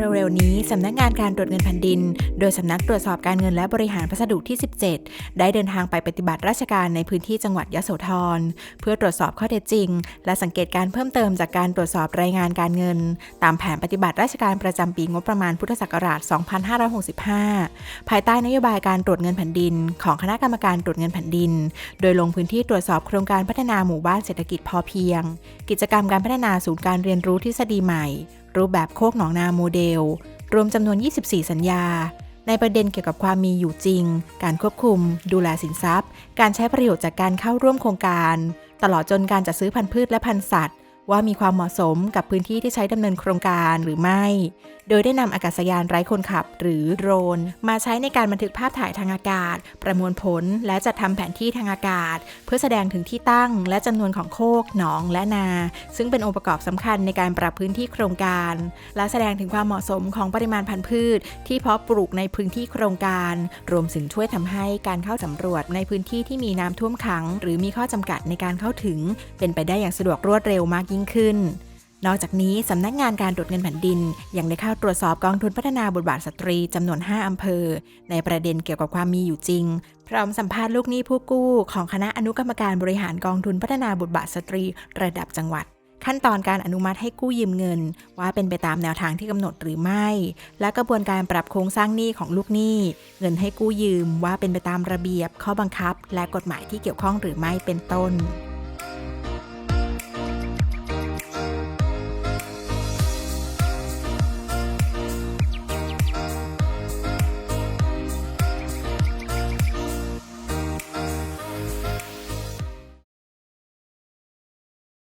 เร็วๆนี้สำนักงานการตรวจเงินแผ่นดิน โดยสำนักตรวจสอบการเงินและบริหารพัสดุที่ 17 ได้เดินทางไปปฏิบัติราชการในพื้นที่จังหวัดยโสธร เพื่อตรวจสอบข้อเท็จจริง และสังเกตการเพิ่มเติมจากการตรวจสอบรายงานการเงิน ตามแผนปฏิบัติราชการประจำปีงบประมาณพุทธศักราช 2565 ภายใต้นโยบายการตรวจเงินแผ่นดิน ของคณะกรรมการตรวจเงินแผ่นดิน โดยลงพื้นที่ตรวจสอบโครงการพัฒนาหมู่บ้านเศรษฐกิจพอเพียง กิจกรรมการพัฒนาศูนย์การเรียนรู้ทฤษฎีใหม่ รูปแบบโคกหนองนาโมเดล รวมจำนวน 24 สัญญา ในประเด็นเกี่ยวกับความมีอยู่จริง การควบคุม ดูแลสินทรัพย์ การใช้ประโยชน์จากการเข้าร่วมโครงการ ตลอดจนการจัดซื้อพันธุ์พืชและพันธุ์สัตว์ ว่ามีความเหมาะสมกับพื้นที่ที่ใช้ดำเนินโครงการหรือไม่ โดยได้นำอากาศยานไร้คนขับ หรือโดรน มาใช้ในการบันทึกภาพถ่ายทางอากาศ ประมวลผล และจัดทำแผนที่ทางอากาศ เพื่อแสดงถึงที่ตั้ง และจำนวนของโคก หนอง และนา ซึ่งเป็นองค์ประกอบสำคัญในการปรับพื้นที่โครงการ และแสดงถึงความเหมาะสมของปริมาณพันธุ์พืช ที่เพาะปลูกในพื้นที่โครงการ รวมถึงช่วยทำให้การเข้าสำรวจในพื้นที่ที่มีน้ำท่วมขัง หรือมีข้อจำกัดในการเข้าถึง เป็นไปได้อย่างสะดวกรวดเร็วมากยิ่งยิ่งขึ้น นอกจากนี้สำนักงานการตรวจเงินแผ่นดิน ยังได้เข้าตรวจสอบกองทุนพัฒนาบทบาทสตรีจำนวน 5 อำเภอ ในประเด็นเกี่ยวกับความมีอยู่จริง พร้อมสัมภาษณ์ลูกหนี้ผู้กู้ ของคณะอนุกรรมการบริหารกองทุนพัฒนาบทบาทสตรี ระดับจังหวัดขั้นตอนการอนุมัติให้กู้ยืมเงิน ว่าเป็นไปตามแนวทางที่กำหนดหรือไม่ และกระบวนการปรับโครงสร้างหนี้ของลูกหนี้ เงินให้กู้ยืมว่าเป็นไปตามระเบียบ ข้อบังคับ และกฎหมายที่เกี่ยวข้องหรือไม่เป็นต้น